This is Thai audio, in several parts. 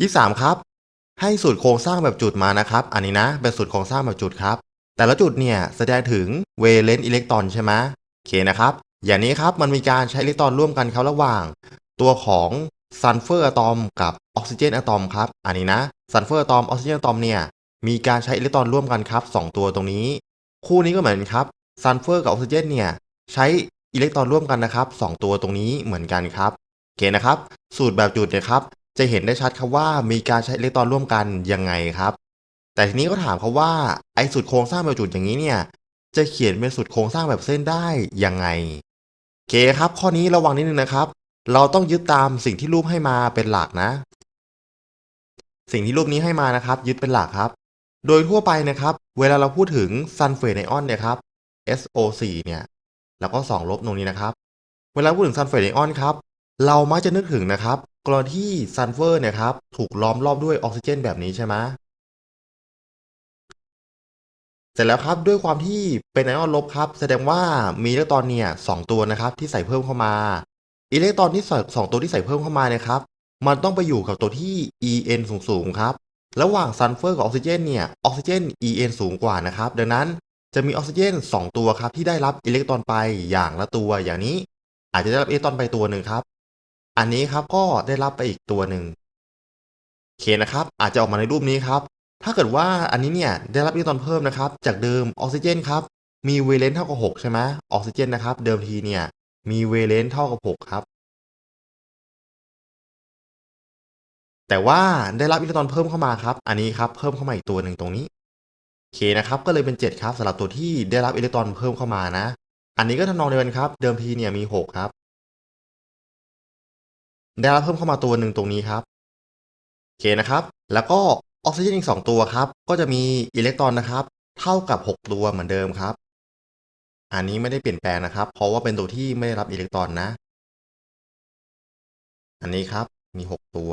ยี่สามครับ ให้สูตรโครงสร้างแบบจุดมานะครับ อันนี้นะ เป็นสูตรโครงสร้างแบบจุดครับ แต่ละจุดเนี่ยแสดงถึงเวเลนอิเล็กตรอนใช่ไหมโอเคนะครับ อย่างนี้ครับมันมีการใช้อิเล็กตรอนร่วมกันครับระหว่าง ตัวของซัลเฟอร์อะตอมกับออกซิเจนอะตอมครับ อันนี้นะซัลเฟอร์อะตอมออกซิเจนอะตอมเนี่ยมีการใช้อิเล็กตรอนร่วมกันครับสองตัวตรงนี้ คู่นี้ก็เหมือนกันครับซัลเฟอร์กับออกซิเจนเนี่ยใช้อิเล็กตรอนร่วมกันนะครับสองตัวตรงนี้เหมือนกันครับโอเคนะครับ สูตรแบบจุดเนี่ยครับ จะเห็นได้ชัดครับว่ามีการใช้อิเล็กตรอนร่วมกันยังไงครับ แต่ทีนี้ก็ถามเขาว่าไอ้สูตรโครงสร้างแบบจุดอย่างนี้เนี่ย จะเขียนเป็นสูตรโครงสร้างแบบเส้นได้ยังไงโอเคครับ ข้อนี้ระวังนิดนึงนะครับ เราต้องยึดตามสิ่งที่รูปให้มาเป็นหลักนะ สิ่งที่รูปนี้ให้มานะครับ ยึดเป็นหลักครับ โดยทั่วไปนะครับ เวลาเราพูดถึงซัลเฟตไอออนเนี่ยครับ SO4 เนี่ย แล้วก็2ลบตรงนี้นะครับ เวลาพูดถึงซัลเฟตไอออนครับ เรามักจะนึกถึงนะครับ กรณีที่ซัลเฟอร์เนี่ยครับถูกล้อมรอบด้วยออกซิเจนแบบนี้ใช่ไหมเสร็จแล้วครับด้วยความที่เป็นไอออนลบครับ แสดงว่ามีอิเล็กตรอนเนี่ยสองตัวนะครับที่ใส่เพิ่มเข้ามาอิเล็กตรอนที่สองตัวที่ใส่เพิ่มเข้ามาเนี่ยครับมันต้องไปอยู่กับตัวที่ En สูงสูงๆครับระหว่างซัลเฟอร์กับออกซิเจนเนี่ยออกซิเจน En สูงกว่านะครับดังนั้นจะมีออกซิเจน 2 ตัวครับที่ได้รับอิเล็กตรอนไปอย่างละตัวอย่างนี้ อาจจะได้รับอิเล็กตรอนไปตัวหนึ่งครับ อันนี้ครับก็ได้รับไปอีกตัวหนึ่งโอเคนะครับ อาจจะออกมาในรูปนี้ครับ ถ้าเกิดว่าอันนี้เนี่ยได้รับอิเล็กตรอนเพิ่มนะครับ จากเดิมออกซิเจนครับมีเวเลนเท่ากับ6ใช่ไหมออกซิเจนนะครับ เดิมทีเนี่ยมีเวเลนเท่ากับ6ครับ แต่ว่าได้รับอิเล็กตรอนเพิ่มเข้ามาครับ อันนี้ครับเพิ่มเข้ามาอีกตัวหนึ่งตรงนี้โอเคนะครับ ก็เลยเป็น 7 ครับสำหรับตัวที่ได้รับอิเล็กตรอนเพิ่มเข้ามานะ อันนี้ก็ทำนองเดียวกันครับ เดิมทีเนี่ยมี 6 ครับ ได้รับเพิ่มเข้ามาตัวหนึ่งตรงนี้ครับโอเคนะครับ แล้วก็ออกซิเจนอีก 2 ตัวครับ ก็จะมีอิเล็กตรอนนะครับ เท่ากับ 6 ตัวเหมือนเดิมครับ อันนี้ไม่ได้เปลี่ยนแปลงนะครับ เพราะว่าเป็นตัวที่ไม่ได้รับอิเล็กตรอนนะ อันนี้ครับมี 6 ตัว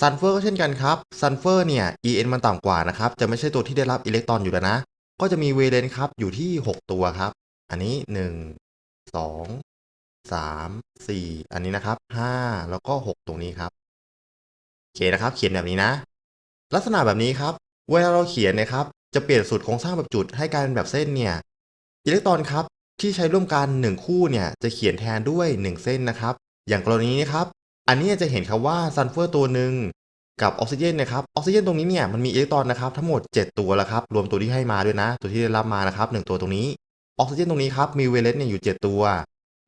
ซัลเฟอร์ก็เช่นกันครับซัลเฟอร์เนี่ย En มันต่ำกว่านะครับ จะไม่ใช่ตัวที่ได้รับอิเล็กตรอนอยู่แล้วนะ ก็จะมีเวเลนครับอยู่ที่ 6 ตัวครับ อันนี้ 1 2 3 4 อันนี้นะครับ 5 แล้วก็ 6 ตรงนี้ครับ โอเคนะครับ เขียนแบบนี้นะ ลักษณะแบบนี้ครับ เวลาเราเขียนนะครับ จะเปลี่ยนสูตรโครงสร้างแบบจุดให้กลายเป็นแบบเส้นเนี่ย อิเล็กตรอนครับ ที่ใช้ร่วมกัน 1 คู่เนี่ย จะเขียนแทนด้วย 1 เส้นนะครับ อย่างกรณีนี้ครับ อันนี้จะเห็นครับว่าซัลเฟอร์ตัวหนึ่งกับออกซิเจนนะครับ ออกซิเจนตรงนี้เนี่ยมันมีอิเล็กตรอนนะครับทั้งหมด 7 ตัวแล้วครับ รวมตัวที่ให้มาด้วยนะ ตัวที่ได้รับมานะครับ1ตัวตรงนี้ ออกซิเจนตรงนี้ครับมีเวเลนเนี่ยอยู่ 7 ตัว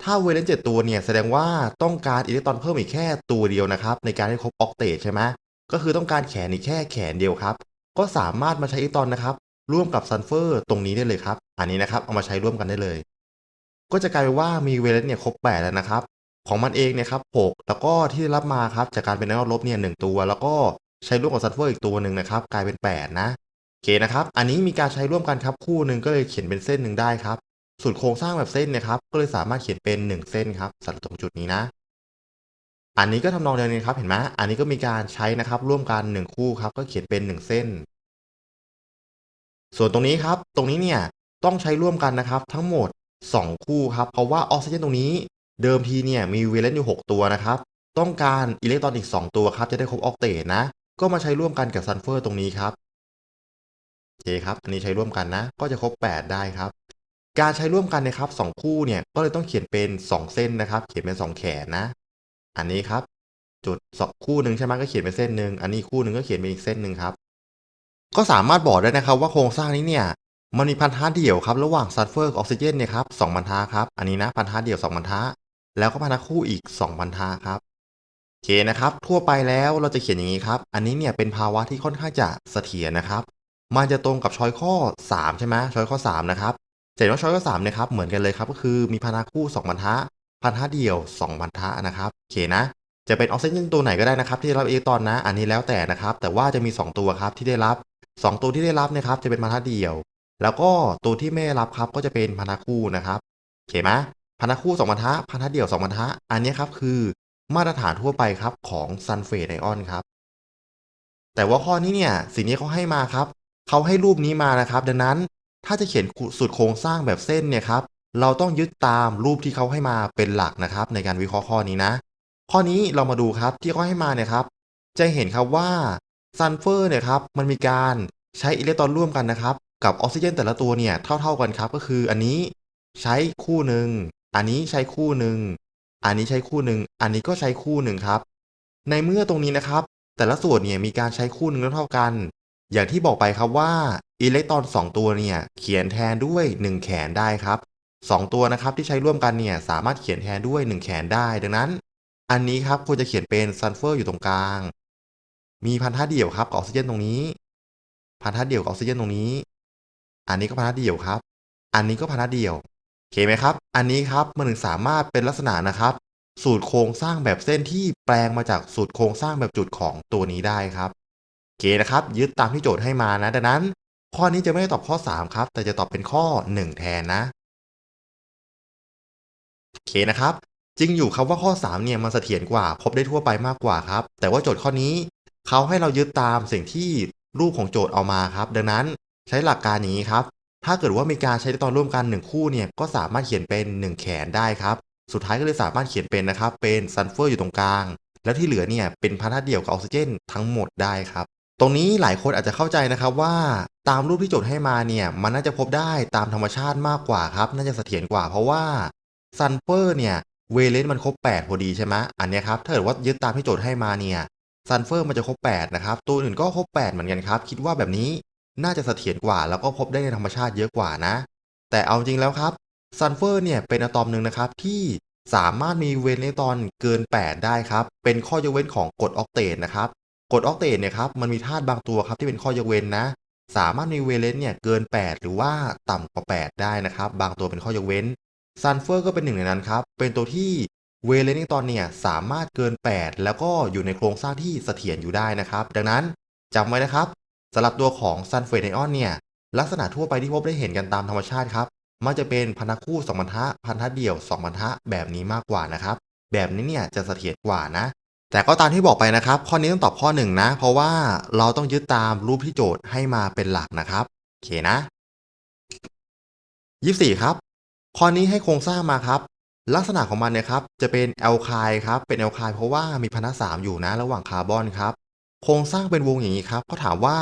ถ้าเวเลนต์7ตัวเนี่ยแสดงว่าต้องการอิเล็กตรอนเพิ่มอีกแค่ตัวเดียวนะครับ ในการให้ครบออกเตทใช่ไหมก็คือต้องการแขนอีกแค่แขนเดียวครับ ก็สามารถมาใช้อิเล็กตรอนนะครับร่วมกับซัลเฟอร์ตรงนี้ได้เลยครับ อันนี้นะครับเอามาใช้ร่วมกันได้เลย ก็จะกลายเป็นว่ามีเวเลนต์เนี่ยครบ8แล้วนะครับ ของมันเองเนี่ยครับ6แล้วก็ที่ได้รับมาครับจากการเป็นไอออนลบเนี่ยหตัว แล้วก็ใช้ร่วมกับซัลเฟอร์อีกตัวหนึ่งนะครับ กลายเป็น 8 นะโอเคนะครับ อันนี้มีการใช้ร่วมกันครับคู่หนึ่งก็เลยเขียนเป็นเส้นหนึ่งได้ครับ สูตรโครงสร้างแบบเส้นนะครับ ก็เลยสามารถเขียนเป็น 1 เส้นครับสำหรับตรงจุดนี้นะ อันนี้ก็ทำนองเดียวกันครับเห็นไหมอันนี้ก็มีการใช้นะครับ ร่วมกัน 1 คู่ครับ ก็เขียนเป็น 1 เส้น ส่วนตรงนี้ครับ ตรงนี้เนี่ยต้องใช้ร่วมกันนะครับ ทั้งหมด 2 คู่ครับ เพราะว่าออกซิเจนตรงนี้ เดิมทีเนี่ยมีเวเลนต์อยู่ 6 ตัวนะครับ ต้องการอิเล็กตรอนอีก 2 ตัวครับ จะได้ครบออกเตทนะ ก็มาใช้ร่วมกันกับซัลเฟอร์ตรงนี้ครับโอเคครับ อันนี้ใช้ร่วมกันนะ ก็จะครบ 8 ได้ครับ การใช้ร่วมกันนะครับ2คู่เนี่ยก็เลยต้องเขียนเป็น 2 เส้นนะครับ เขียนเป็น 2 แขนนะ อันนี้ครับ จุดสองคู่หนึ่งใช่ไหมก็เขียนเป็นเส้นหนึ่งอันนี้คู่หนึ่งก็เขียนเป็นอีกเส้นหนึ่งครับ ก็สามารถบอกได้นะครับว่าโครงสร้างนี้เนี่ยมันมีพันธะเดี่ยวครับระหว่างซัลเฟอร์กับออกซิเจนเนี่ยครับสองพันธะครับอันนี้นะพันธะเดี่ยวสองพันธะแล้วก็พันธะคู่อีกสองพันธะครับโอเคนะครับ ทั่วไปแล้วเราจะเขียนอย่างนี้ครับ อันนี้เนี่ยเป็นภาวะที่ค่อนข้างจะเสถียรนะครับ มันจะตรงกับช้อยข้อ 3 ใช่ไหมช้อยข้อ 3 นะครับ จะเห็นว่าช้อยข้อ3เนี่ยครับเหมือนกันเลยครับก็คือมีพันธะคู่2พันธะพันธะเดี่ยว2พันธะนะครับโอเคนะ จะเป็นออกซิเจนตัวไหนก็ได้นะครับ ที่ได้รับอิเล็กตรอนนะ อันนี้แล้วแต่นะครับ แต่ว่าจะมี 2 ตัวครับที่ได้รับ 2 ตัวที่ได้รับนะครับ จะเป็นพันธะเดี่ยว แล้วก็ตัวที่ไม่ได้รับครับก็จะเป็นพันธะคู่นะครับโอเคไหมพันธะคู่2พันธะพันธะเดี่ยว2พันธะอันนี้ครับคือมาตรฐานทั่วไปครับของซัลเฟตไอออนครับแต่ว่าข้อนี้เนี่ยสิ่งนี้เขาให้มาครับเขาให้รูปนี้มานะครับ ดังนั้น ถ้าจะเขียนสูตรโครงสร้างแบบเส้นเนี่ยครับ เราต้องยึดตามรูปที่เขาให้มาเป็นหลักนะครับ ในการวิเคราะห์ข้อนี้นะ ข้อนี้เรามาดูครับที่เขาให้มาเนี่ยครับ จะเห็นครับว่าซัลเฟอร์เนี่ยครับมันมีการใช้อิเล็กตรอนร่วมกันนะครับ กับออกซิเจนแต่ละตัวเนี่ยเท่า ๆกันครับ ก็คืออันนี้ใช้คู่หนึ่งอันนี้ใช้คู่หนึ่งอันนี้ใช้คู่หนึ่งอันนี้ก็ใช้คู่หนึ่งครับ ในเมื่อตรงนี้นะครับ แต่ละส่วนเนี่ยมีการใช้คู่หนึ่งเท่ากัน อย่างที่บอกไปครับว่า อิเล็กตรอน 2 ตัวเนี่ยเขียนแทนด้วย 1 แขนได้ครับ 2 ตัวนะครับที่ใช้ร่วมกันเนี่ยสามารถเขียนแทนด้วย 1 แขนได้ ดังนั้น อันนี้ครับควรจะเขียนเป็นซัลเฟอร์อยู่ตรงกลาง มีพันธะเดี่ยวครับกับออกซิเจนตรงนี้ พันธะเดี่ยวกับออกซิเจนตรงนี้ อันนี้ก็พันธะเดี่ยวครับ อันนี้ก็พันธะเดี่ยวโอเคไหมครับ อันนี้ครับมันถึงสามารถเป็นลักษณะนะครับ สูตรโครงสร้างแบบเส้นที่แปลงมาจากสูตรโครงสร้างแบบจุดของตัวนี้ได้ครับโอเคนะครับ ยึดตามที่โจทย์ให้มานะดังนั้น ข้อนี้จะไม่ได้ตอบข้อ 3 ครับ แต่จะตอบเป็นข้อ 1 แทนนะ โอเคนะครับ จริงอยู่ครับว่าข้อ 3 เนี่ยมันเสถียรกว่า พบได้ทั่วไปมากกว่าครับ แต่ว่าโจทย์ข้อนี้เขาให้เรายึดตามสิ่งที่รูปของโจทย์เอามาครับ ดังนั้นใช้หลักการอย่างนี้ครับ ถ้าเกิดว่ามีการใช้ตอนร่วมกัน 1 คู่เนี่ยก็สามารถเขียนเป็น 1 แขนได้ครับ สุดท้ายก็เลยสามารถเขียนเป็นนะครับ เป็นซัลเฟอร์อยู่ตรงกลาง แล้วที่เหลือเนี่ยเป็นพันธะเดี่ยวกับออกซิเจนทั้งหมดได้ครับ ตรงนี้หลายคนอาจจะเข้าใจนะครับว่าตามรูปที่โจทย์ให้มาเนี่ย มันน่าจะพบได้ตามธรรมชาติมากกว่าครับ น่าจะเสถียรกว่าเพราะว่าซัลเฟอร์เนี่ยเวเลนต์มันครบ 8 พอดีใช่ไหมอันนี้ครับถ้าเกิดว่ายึดตามที่โจทย์ให้มาเนี่ยซัลเฟอร์มันจะครบ 8 นะครับ ตัวอื่นก็ครบ 8 เหมือนกันครับ คิดว่าแบบนี้น่าจะเสถียรกว่า แล้วก็พบได้ในธรรมชาติเยอะกว่านะ แต่เอาจริงแล้วครับซัลเฟอร์เนี่ยเป็นอะตอมหนึ่งนะครับที่สามารถมีเวเลนต์อิเล็กตอนเกิน 8 ได้ครับ เป็นข้อยกเว้นของกรดออกเตตนะครับ กรดออกเตตเนี่ยครับมันมีธาตุบางตัวครับที่เป็นข้อยกเว้นนะ สามารถมีเวเลนต์เนี่ยเกิน 8 หรือว่าต่ำกว่า 8 ได้นะครับ บางตัวเป็นข้อยกเว้นซัลเฟอร์ก็เป็นหนึ่งในนั้นครับ เป็นตัวที่เวเลนต์อิเล็กตรอนเนี่ยสามารถเกิน 8 แล้วก็อยู่ในโครงสร้างที่เสถียรอยู่ได้นะครับ ดังนั้นจำไว้นะครับสำหรับตัวของซัลเฟตไอออนเนี่ยลักษณะทั่วไปที่พบได้เห็นกันตามธรรมชาติครับมักจะเป็นพันธะคู่สองพันธะพันธะเดี่ยวสองพันธะแบบนี้มากกว่านะครับ แบบนี้เนี่ยจะเสถียรกว่านะ แต่ก็ตามที่บอกไปนะครับ ข้อนี้ต้องตอบข้อหนึ่งนะ เพราะว่าเราต้องยึดตามรูปที่โจทย์ให้มาเป็นหลักนะครับโอเคนะยี่สี่ครับ ข้อนี้ให้โครงสร้างมาครับ ลักษณะของมันเนี่ยครับจะเป็นแอลไคล์ครับเป็นแอลไคล์เพราะว่ามีพันธะสามอยู่นะระหว่างคาร์บอนครับโครงสร้างเป็นวงอย่างนี้ครับเขาถามว่า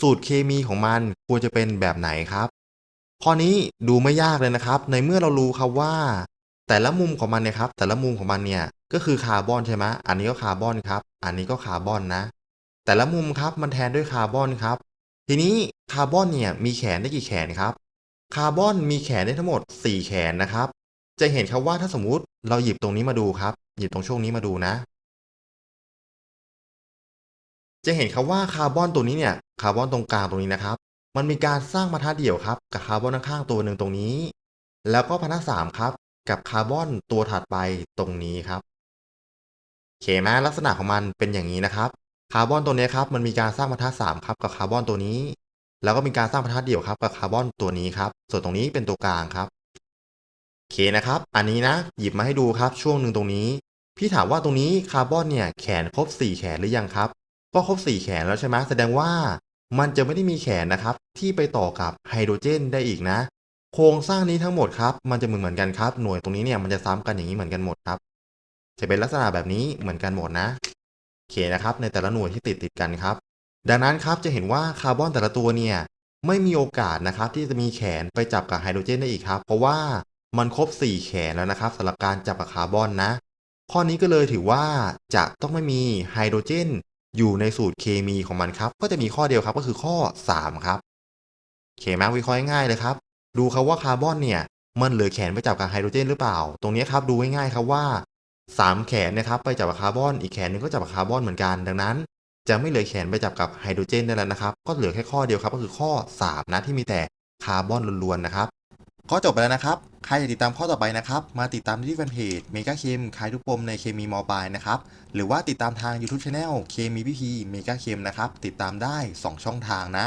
สูตรเคมีของมันควรจะเป็นแบบไหนครับ ข้อนี้ดูไม่ยากเลยนะครับ ในเมื่อเรารู้ครับว่า แต่ละมุมของมันเนี่ยครับ แต่ละมุมของมันเนี่ยก็คือคาร์บอนใช่ไหมอันนี้ก็คาร์บอนครับ อันนี้ก็คาร์บอนนะ แต่ละมุมครับมันแทนด้วยคาร์บอนครับ ทีนี้คาร์บอนเนี่ยมีแขนได้กี่แขนครับ คาร์บอนมีแขนได้ทั้งหมด 4 แขนนะครับ จะเห็นครับว่าถ้าสมมุติเราหยิบตรงนี้มาดูครับ หยิบตรงช่วงนี้มาดูนะ จะเห็นครับว่าคาร์บอนตัวนี้เนี่ยคาร์บอนตรงกลางตรงนี้นะครับ มันมีการสร้างพันธะเดี่ยวครับกับคาร์บอนข้างๆตัวหนึ่งตรงนี้ แล้วก็พันธะสามครับ กับคาร์บอนตัวถัดไปตรงนี้ครับโอเคไหมลักษณะของมันเป็นอย่างนี้นะครับ คาร์บอนตัวนี้ครับมันมีการสร้างพันธะสามครับกับคาร์บอนตัวนี้ แล้วก็มีการสร้างพันธะเดี่ยวครับกับคาร์บอนตัวนี้ครับ ส่วนตรงนี้เป็นตัวกลางครับโอเคนะครับ อันนี้นะหยิบมาให้ดูครับช่วงหนึ่งตรงนี้ พี่ถามว่าตรงนี้คาร์บอนเนี่ยแขนครบ 4 แขนหรือยังครับ ก็ครบ 4 แขนแล้วใช่ไหมแสดงว่ามันจะไม่ได้มีแขนนะครับที่ไปต่อกับไฮโดรเจนได้อีกนะ โครงสร้างนี้ทั้งหมดครับ มันจะเหมือนเหมือนกันครับ หน่วยตรงนี้เนี่ยมันจะซ้ำกันอย่างนี้เหมือนกันหมดครับ จะเป็นลักษณะแบบนี้เหมือนกันหมดนะโอเคนะครับ ในแต่ละหน่วยที่ติดติดกันครับ ดังนั้นครับจะเห็นว่าคาร์บอนแต่ละตัวเนี่ยไม่มีโอกาสนะครับที่จะมีแขนไปจับกับไฮโดรเจนได้อีกครับ เพราะว่ามันครบ 4 แขนแล้วนะครับสำหรับการจับกับคาร์บอนนะ ข้อนี้ก็เลยถือว่าจะต้องไม่มีไฮโดรเจนอยู่ในสูตรเคมีของมันครับ ก็จะมีข้อเดียวครับก็คือข้อ 3 ครับ เคไหมวิเคราะห์ง่ายๆเลยครับ ดูครับว่าคาร์บอนเนี่ย มันเหลือแขนไปจับกับไฮโดรเจนหรือเปล่า ตรงนี้ครับดูง่ายๆครับว่า 3 แขนนะครับไปจับกับคาร์บอน อีกแขนหนึงก็จับกับคาร์บอนเหมือนกัน ดังนั้น จะไม่เหลือแขนไปจับกับไฮโดรเจนได้แล้วนะครับ ก็เหลือแค่ข้อเดียวครับ ก็คือข้อ 3 นะที่มีแต่คาร์บอนล้วนๆนะครับข้อจบไปแล้วนะครับ ใครอยากติดตามข้อต่อไปนะครับ มาติดตามที่แฟนเพจเมกาเคมขายทุกปมในเคมีมอบายนะครับ หรือว่าติดตามทาง YouTube Channel เคมีพีพีเมกาเคมนะครับ ติดตามได้ 2 ช่องทางนะ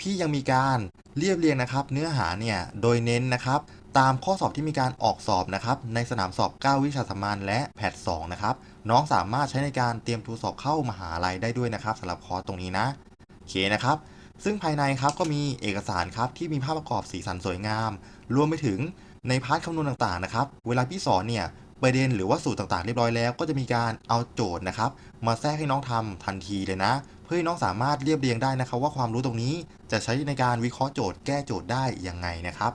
พี่ยังมีการเรียบเรียงนะครับ เนื้อหาเนี่ยโดยเน้นนะครับตามข้อสอบที่มีการออกสอบนะครับในสนามสอบ 9 วิชาสามัญและแพท2นะครับน้องสามารถใช้ในการเตรียมตัวสอบเข้ามหาลัยได้ด้วยนะครับสำหรับคอร์สตรงนี้นะโอเคนะครับ ซึ่งภายในครับก็มีเอกสารครับที่มีภาพประกอบสีสันสวยงาม รวมไปถึงในพาร์ทคำนวณต่างๆนะครับ เวลาพี่สอนเนี่ย ประเด็นหรือว่าสูตรต่างๆเรียบร้อยแล้ว ก็จะมีการเอาโจทย์นะครับมาแทรกให้น้องทำทันทีเลยนะ เพื่อให้น้องสามารถเรียบเรียงได้นะครับ ว่าความรู้ตรงนี้จะใช้ในการวิเคราะห์โจทย์แก้โจทย์ได้ยังไงนะครับ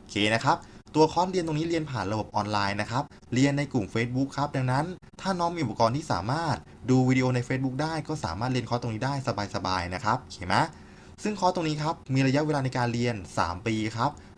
โอเคนะครับตัวคอร์สเรียนตรงนี้เรียนผ่านระบบออนไลน์นะครับ เรียนในกลุ่ม Facebook ครับ ดังนั้น ถ้าน้องมีอุปกรณ์ที่สามารถดูวิดีโอใน Facebook ได้ ก็สามารถเรียนคอร์สตรงนี้ได้สบายๆนะครับโอเคไหมซึ่งคอร์สตรงนี้ครับ มีระยะเวลาในการเรียน 3 ปีครับ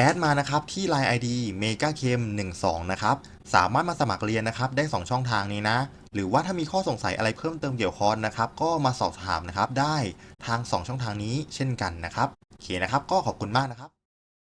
แอดมานะครับที่ Line ID m e g a k e m 1 2นะครับสามารถมาสมัครเรียนนะครับได้ 2 ช่องทางนี้นะ หรือว่าถ้ามีข้อสงสัยอะไรเพิ่มเติมเกี่ยวคอร์สนะครับก็มาสอบถามนะครับได้ทาง 2 ช่องทางนี้เช่นกันนะครับโอเคนะครับก็ขอบคุณมากนะครับ